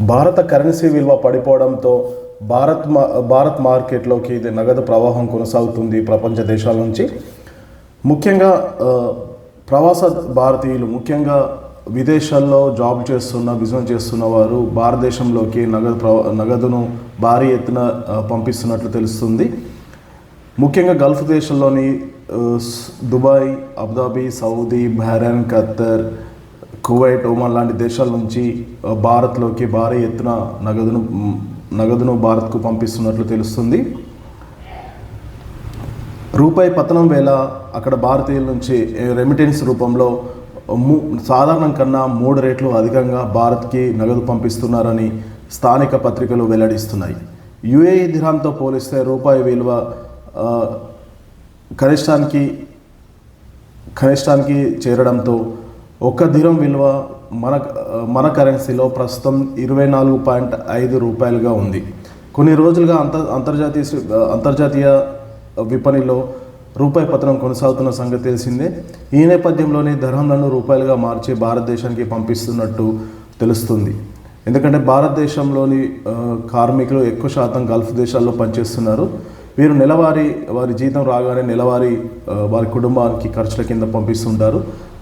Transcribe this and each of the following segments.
భారత కరెన్సీ విలువ పడిపోవడంతో భారత్ మా భారత్ మార్కెట్లోకి ఇది నగదు ప్రవాహం కొనసాగుతుంది ప్రపంచ దేశాల నుంచి. ముఖ్యంగా ప్రవాస భారతీయులు ముఖ్యంగా విదేశాల్లో జాబ్ చేస్తున్న బిజినెస్ చేస్తున్న వారు భారతదేశంలోకి నగదు ప్రవ నగదును భారీ ఎత్తున పంపిస్తున్నట్లు తెలుస్తుంది. ముఖ్యంగా గల్ఫ్ దేశాల్లోని Dubai Abu Dhabi Saudi Bahrain Qatar Kuwait Oman లాంటి దేశాల నుంచి భారత్లోకి భారీ ఎత్తున నగదును నగదును భారత్కు పంపిస్తున్నట్లు తెలుస్తుంది. రూపాయి పతనం వేళ అక్కడ భారతీయుల నుంచి రెమిటెన్స్ రూపంలో సాధారణం కన్నా మూడు రేట్లు అధికంగా భారత్కి నగదు పంపిస్తున్నారని స్థానిక పత్రికలు వెల్లడిస్తున్నాయి. యుఏఈ దిరాంతో పోలిస్తే రూపాయి విలువ కనిష్టానికి కనిష్టానికి చేరడంతో ఒక్క దిరం విలువ మన మన కరెన్సీలో ప్రస్తుతం ఇరవై నాలుగు పాయింట్ ఐదు రూపాయలుగా ఉంది. కొన్ని రోజులుగా అంత అంతర్జాతీయ అంతర్జాతీయ విపణిలో రూపాయి పతనం కొనసాగుతున్న సంగతి తెలిసిందే. ఈ నేపథ్యంలోనే ధరలను రూపాయలుగా మార్చి భారతదేశానికి పంపిస్తున్నట్టు తెలుస్తుంది. ఎందుకంటే భారతదేశంలోని కార్మికులు ఎక్కువ శాతం గల్ఫ్ దేశాల్లో పనిచేస్తున్నారు. వీరు నెలవారీ వారి జీతం రాగానే నెలవారీ వారి కుటుంబానికి ఖర్చుల కింద పంపిస్తుంటారు.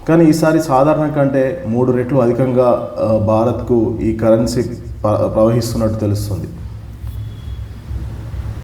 కానీ ఈసారి సాధారణ కంటే మూడు రెట్లు అధికంగా భారత్కు ఈ కరెన్సీ ప్రవహిస్తున్నట్టు తెలుస్తుంది.